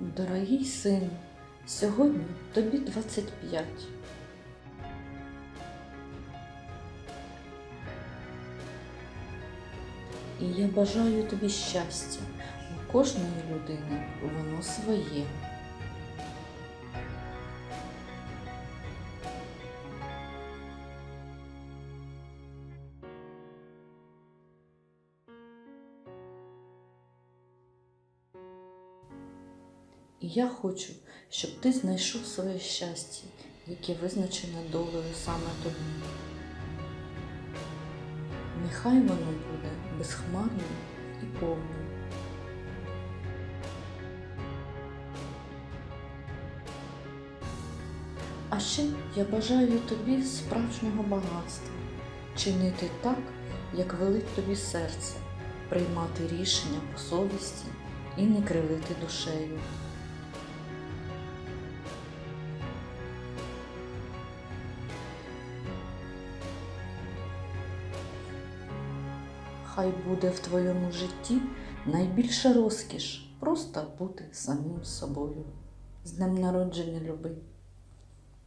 Дорогий сину, сьогодні тобі 25. І я бажаю тобі щастя. У кожної людини воно своє. І я хочу, щоб ти знайшов своє щастя, яке визначене долею саме тобі. Нехай воно буде безхмарним і повним. А ще я бажаю тобі справжнього багатства, чинити так, як велить тобі серце, приймати рішення по совісті і не кривити душею. Хай буде в твоєму житті найбільша розкіш просто бути самим собою. З днем народження, люби!